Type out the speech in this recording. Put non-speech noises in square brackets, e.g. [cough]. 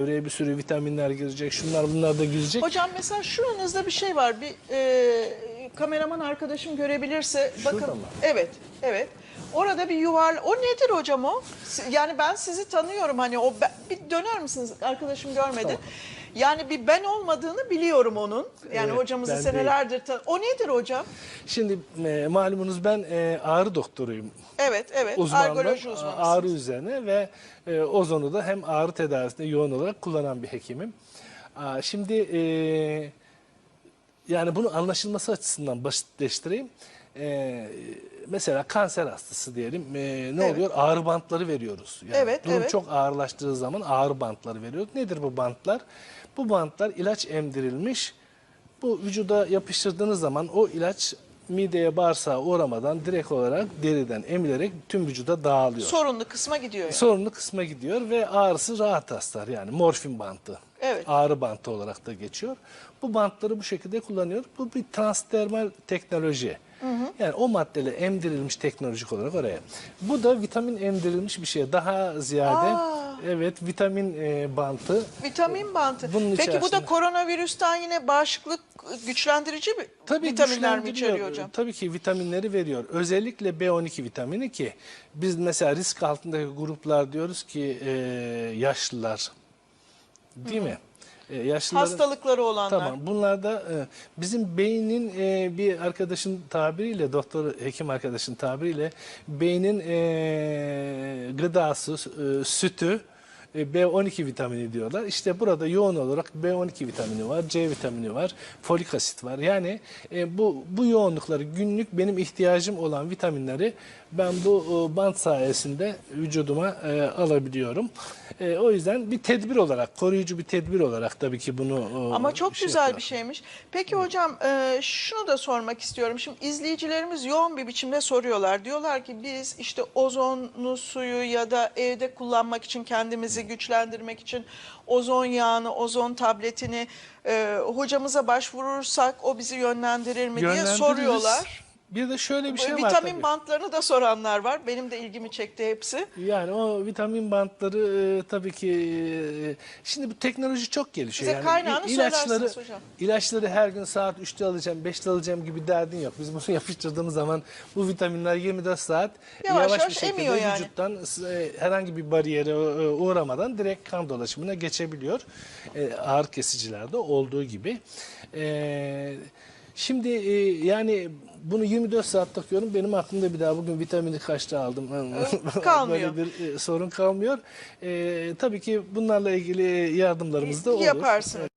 Devreye bir sürü vitaminler girecek, şunlar bunlar da girecek. Hocam mesela şuranızda bir şey var. Bir e, kameraman arkadaşım görebilirse bakın. Şurada mı? Evet, evet. Orada bir yuvarlak. O nedir hocam o? Yani ben sizi tanıyorum hani o bir döner misiniz? Arkadaşım görmedi. Tamam. Yani bir ben olmadığını biliyorum onun. Yani Evet, hocamızı senelerdir tan- O nedir hocam? Şimdi e, malumunuz ben e, ağrı doktoruyum. Evet, evet. Uzmanlığım Argoloji uzmanısınız. ağrı üzerine ve e, ozonu da hem ağrı tedavisinde yoğun olarak kullanan bir hekimim. Aa, Şimdi e, yani bunu anlaşılması açısından basitleştireyim. E, mesela kanser hastası diyelim. E, ne Evet. oluyor? Ağrı bantları veriyoruz. Yani Evet, durum evet. çok ağırlaştığı zaman ağrı bantları veriyoruz. Nedir bu bantlar? Bu bantlar ilaç emdirilmiş. Bu vücuda yapıştırdığınız zaman o ilaç mideye bağırsağa uğramadan direkt olarak deriden emilerek tüm vücuda dağılıyor. Sorunlu kısma gidiyor. yani. Sorunlu kısma gidiyor ve ağrısı rahat hastar yani morfin bantı. Evet. Ağrı bantı olarak da geçiyor. Bu bantları bu şekilde kullanıyor. Bu bir transdermal teknoloji. Yani o maddeyle emdirilmiş teknolojik olarak oraya. Bu da vitamin emdirilmiş bir şey. Daha ziyade Aa. evet vitamin e, bantı. Vitamin bantı. Bunun Peki bu da içerisinde- koronavirüsten yine bağışıklık güçlendirici mi? Tabii vitaminler mi içeriyor hocam? Tabii ki vitaminleri veriyor. Özellikle B12 vitamini ki biz mesela risk altındaki gruplar diyoruz ki e, yaşlılar. Değil mi? E, yaşlıların- Hastalıkları olanlar. Tamam. Bunlar da e, bizim beynin e, bir arkadaşın tabiriyle, doktor hekim arkadaşın tabiriyle beynin e, gıdası, e, sütü B12 vitamini diyorlar. İşte burada yoğun olarak B12 vitamini var, C vitamini var, folik asit var. Yani e, bu bu yoğunlukları günlük benim ihtiyacım olan vitaminleri ben bu e, bant sayesinde vücuduma e, alabiliyorum. E, o yüzden bir tedbir olarak, koruyucu bir tedbir olarak tabii ki bunu e, Ama çok şey güzel yapıyor. bir şeymiş. Peki hocam e, şunu da sormak istiyorum. Şimdi izleyicilerimiz yoğun bir biçimde soruyorlar. Diyorlar ki biz işte ozonlu suyu ya da evde kullanmak için kendimizi güçlendirmek için ozon yağını, ozon tabletini e, hocamıza başvurursak o bizi yönlendirir mi diye Yönlendiririz. soruyorlar. Bir de şöyle bir şey var Vitamin bantlarını da soranlar var. Benim de ilgimi çekti hepsi. Yani o vitamin bantları e, tabii ki e, şimdi bu teknoloji çok gelişiyor. Bize yani kaynağını ilaçları, hocam. ilaçları her gün saat 3'te alacağım, 5'te alacağım gibi derdin yok. Biz bunu [laughs] yapıştırdığımız zaman bu vitaminler 24 saat Yavaş yavaş, yavaş bir şekilde yani. vücuttan e, herhangi bir bariyere e, uğramadan direkt kan dolaşımına geçebiliyor. E, ağır kesicilerde olduğu gibi. E, şimdi e, yani bunu 24 saat takıyorum. Benim aklımda bir daha bugün vitamini kaçta aldım. kalmıyor. [laughs] Böyle bir e, sorun kalmıyor. E, tabii ki bunlarla ilgili yardımlarımız da olur. Yaparsınız.